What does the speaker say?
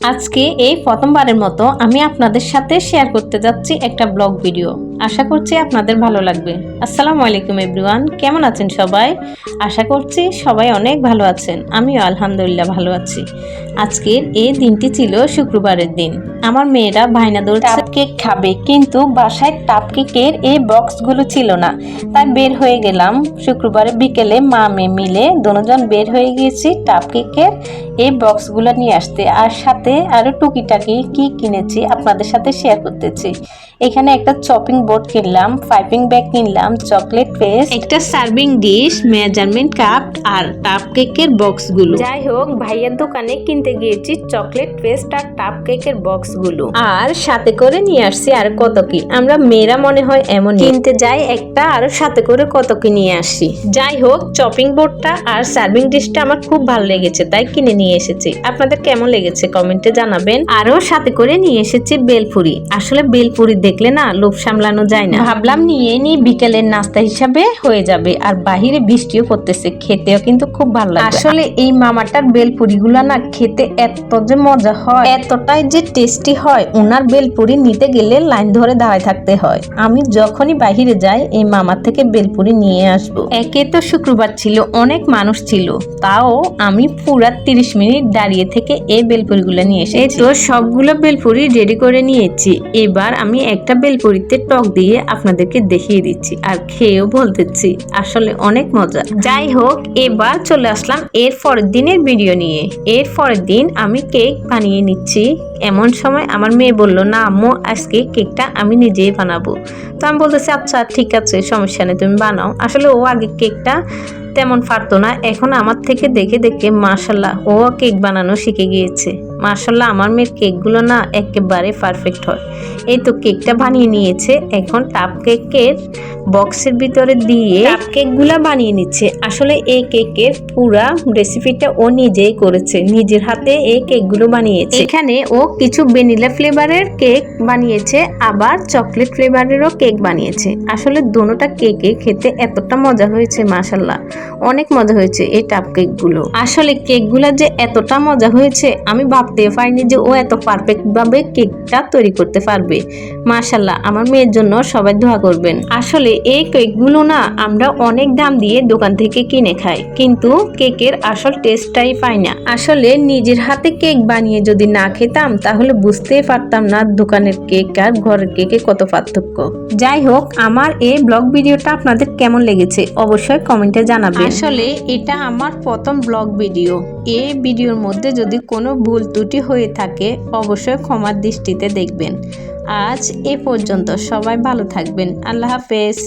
আজকে এই প্রথমবারের মতো আমি আপনাদের সাথে শেয়ার করতে যাচ্ছি একটা ব্লগ ভিডিও আশা করছি আপনাদের ভালো লাগবে। আসসালামু আলাইকুম এভরিওয়ান, কেমন আছেন সবাই? আশা করছি সবাই অনেক ভালো আছেন, আমিও আলহামদুলিল্লাহ ভালো আছি। আজকের এই দিনটি ছিল শুক্রবারের দিন। আমার মেয়েরা ভাইনা দৌড় কেক খাবে, কিন্তু বাসায় টাপ কেকের এই বক্সগুলো ছিল না। তাই বের হয়ে গেলাম। শুক্রবারে বিকেলে মা মেয়ে মিলে দুজন বের হয়ে গিয়েছি টাপ কেকের এই বক্সগুলো নিয়ে আসতে। আর সাথে আরও টুকিটাকি কি কিনেছি আপনাদের সাথে শেয়ার করতেছি। এখানে একটা চপিং বোর্ড কিনলাম পাইপিং ব্যাগ কিনলাম চকলেট পেস্ট একটা সার্ভিং ডিশ মেজারমেন্ট কাপ আর টাপ কেকের বক্সগুলো যাই হোক ভাইয়ের দোকানে কিনতে গিয়েছি চকলেট পেস্ট আর টাপ কেকের বক্সগুলো আর সাথে করে নিয়ে আসছি আর কত কি আমরা মেয়েরা মনে হয় এমন কিনতে যাই একটা আর সাথে করে কত কি নিয়ে আসি। যাই হোক চপিং বোর্ডটা আর সার্ভিং ডিশটা আমার খুব ভালো লেগেছে তাই কিনে নিয়ে এসেছি। আপনাদের কেমন লেগেছে কমেন্টে জানাবেন। আরও সাথে করে নিয়ে এসেছি বেলপুরি। আসলে বেলপুরি দেখলে না লোভ সামলানো যায় না। ভাবলাম নিয়ে নি বিকেলের নাস্তা হিসাবে হয়ে যাবে। আর বাহিরে বৃষ্টিও পড়তেছে খেতেও কিন্তু খুব ভালো লাগে আসলে এই মামাটার বেলপুরিগুলো না খেতে এত যে মজা হয়। এতটাই যে টেস্টি হয় ওনার বেলপুরি নিতে গেলে লাইন ধরে দাঁড়ায় থাকতে হয়। আমি যখনই বাহিরে যাই এই মামার থেকে বেলপুরি নিয়ে আসব। একে তো শুক্রবার ছিল অনেক মানুষ ছিল। তাও আমি পুরা তিরিশ মিনিট দাঁড়িয়ে থেকে এই বেলপুরি বেলপুরিগুলো নিয়ে এসে তো সবগুলো বেলপুরি রেডি করে নিয়েছি। এবার আমি একটা বেলপুরিতে টক দিয়ে আপনাদেরকে দেখিয়ে দিচ্ছি আর খেয়েও বলতেছি, আসলে অনেক মজা। যাই হোক, এবার চলে আসলাম এর পরের দিনের ভিডিও নিয়ে। এর পরের দিন আমি কেক বানিয়ে নিচ্ছি। এমন সময় আমার মেয়ে বলল, না আম্মু, আজকে কেকটা আমি নিজেই বানাবো। তো আমি বলতেছি আচ্ছা ঠিক আছে, সমস্যা নেই, তুমি বানাও। আসলে ও আগে কেকটা তেমন পারতো না, এখন আমার থেকে দেখে দেখে মার্শাল্লাহ ও কেক বানানো শিখে গিয়েছে। মার্শাল্লাহ আমার মেয়ের কেকগুলো না একেবারে পারফেক্ট হয়। এই তো কেকটা বানিয়ে নিয়েছে, এখন টাপ কেকের বক্সের ভিতরে দিয়ে টাপ কেকগুলো বানিয়ে নিচ্ছে। আসলে এই কেকের পুরা রেসিপিটা ও নিজেই করেছে, নিজের হাতে এই কেকগুলো বানিয়েছে। এখানে ও কিছু ভ্যানিলা ফ্লেভারের কেক বানিয়েছে, আবার চকলেট ফ্লেভারেরও কেক বানিয়েছে। আসলে দোনোটা কেকে খেতে এতটা মজা হয়েছে মাসাল্লাহ অনেক মজা হয়েছে এই টাপ কেকগুলো আসলে কেকগুলো যে এতটা মজা হয়েছে, আমি ভাবতে পারিনি যে ও এত পারফেক্ট ভাবে কেকটা তৈরি করতে পারবে। মাশাল্লাহ আমার মেয়ের জন্য সবাই দোয়া করবেন। আসলে এই কেকগুলো না আমরা অনেক দাম দিয়ে দোকান থেকে কিনে খাই, কিন্তু কেকের আসল টেস্টটাই পাই না। আসলে নিজের হাতে কেক বানিয়ে যদি না খেতাম, তাহলে বুঝতেই পারতাম না দোকানের কেক আর ঘরের কেকে কত পার্থক্য। যাই হোক, আমার এই ব্লগ ভিডিওটা আপনাদের কেমন লেগেছে অবশ্যই কমেন্টে জানাবেন। আসলে এটা আমার প্রথম ব্লগ ভিডিও এই ভিডিওর মধ্যে যদি কোনো ভুল ত্রুটি হয়ে থাকে, অবশ্যই ক্ষমার দৃষ্টিতে দেখবেন। আজ এ পর্যন্ত সবাই ভালো থাকবেন। আল্লাহ হাফেজ।